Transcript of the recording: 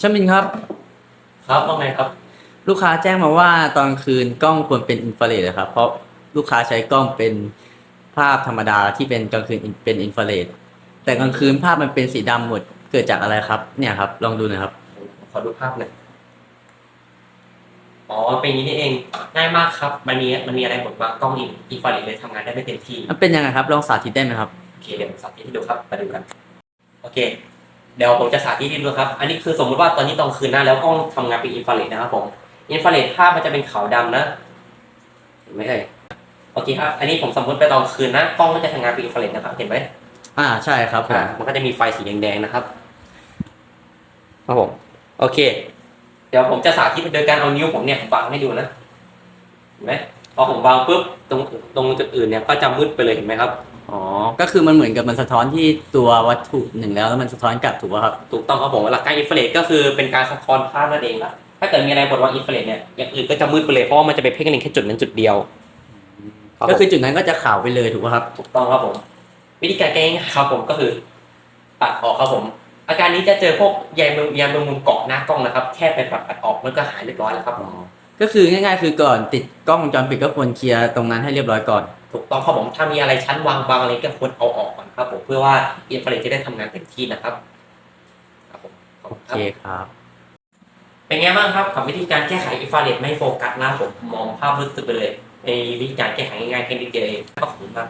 ชมินครับ ครับว่าไงครับ ลูกค้าแจ้งมาว่าตอนคืนกล้องควรเป็นอินฟราเรดนะครับ เพราะลูกค้าใช้กล้องเป็นภาพธรรมดาที่เป็นกลางคืนเป็นอินฟราเรดแต่กลางคืนภาพมันเป็นสีดำหมดเกิดจากอะไรครับ เนี่ยครับ ลองดูหนะครับ ขอดูภาพหน่อยอ๋อเป็นอย่างนี้นี่เองง่ายมากครับ มันมีมันมีอะไรบอกว่ากล้องอินฟราเรดเลยทำงานได้ไม่เต็มที่มันเป็นยังไงครับ ลองสาธิตได้ไหมครับโอเคเดี๋ยวผมสาธิตให้ดูครับมาดูกัน โอเค เดี๋ยวผมจะสาธิตให้ดูครับ อันนี้คือสมมติว่าตอนนี้ตอนคืนหน้าแล้วกล้องทำงานเป็นอินฟราเรดนะครับผม อินฟราเรดภาพมันจะเป็นขาวดำนะเห็นไหมเอ่ยโอเคครับ อันนี้ผมสมมติไปตอนคืนนะกล้องก็จะทำงานเป็นอินฟราเรดนะครับ เห็นไหมอ่าใช่ครับผมอ่ามันก็จะมีไฟสีแดงๆนะครับ ครับผม โอเค เดี๋ยวผมจะสาธิตโดยการเอานิ้วผมเนี่ยบังให้ดูนะ เห็นไหม พอผมวางปุ๊บตรงตรงจุดอื่นเนี่ยก็จะมืดไปเลยเห็นไหมครับ อ๋อ ก็คือมันเหมือนกับมันสะท้อนที่ตัววัตถุหนึ่งแล้วแล้วมันสะท้อนกลับถูกป่ะครับ ถูกต้องครับผมหลักการอินฟราเรดก็คือเป็นการสะท้อนภาพนั่นเองครับถ้าเกิดมีอะไรบดวางอินฟราเรดเนี่ยอย่างอื่นก็จะมืดไปเลยเพราะว่ามันจะไปเพ่งเล็งแค่จุดนั้นจุดเดียวรับก็ผมคือจุดนั้นก็จะขาวไปเลยถูกป่ะครับ ถูกต้องครับผม วิธีการแก้ง่ายๆครับผมก็คือตัดออกครับผม อาการนี้จะเจอพวกใยแมงใยแมงมุมเกาะหน้ากล้องนะครับ แค่ไปปัดปัดออกมันก็หายเรียบร้อยแล้วครับผม ก็คือง่ายๆ คือก่อนติดกล้องวงจรปิดก็ควรเคลียร์ตรงนั้นให้เรียบร้อยก่อน ถูกต้องครับผมถ้ามีอะไรชั้นวางบางอะไรก็ควรเอาออกก่อนครับผมเพื่อว่าอินฟราเรดจะได้ทำงานเต็มที่นะครับครับผมขอบโอคุณคเครับครับ เป็นไงบ้างครับกับวิธีการแก้ไขอินฟราเรดไม่ให้โฟกัสนะครับผมมองภาพลึกซึ้งไปเลยในวิธีการแก้ไขง่ายๆแค่นิดเดียวเองขอบคุณมาก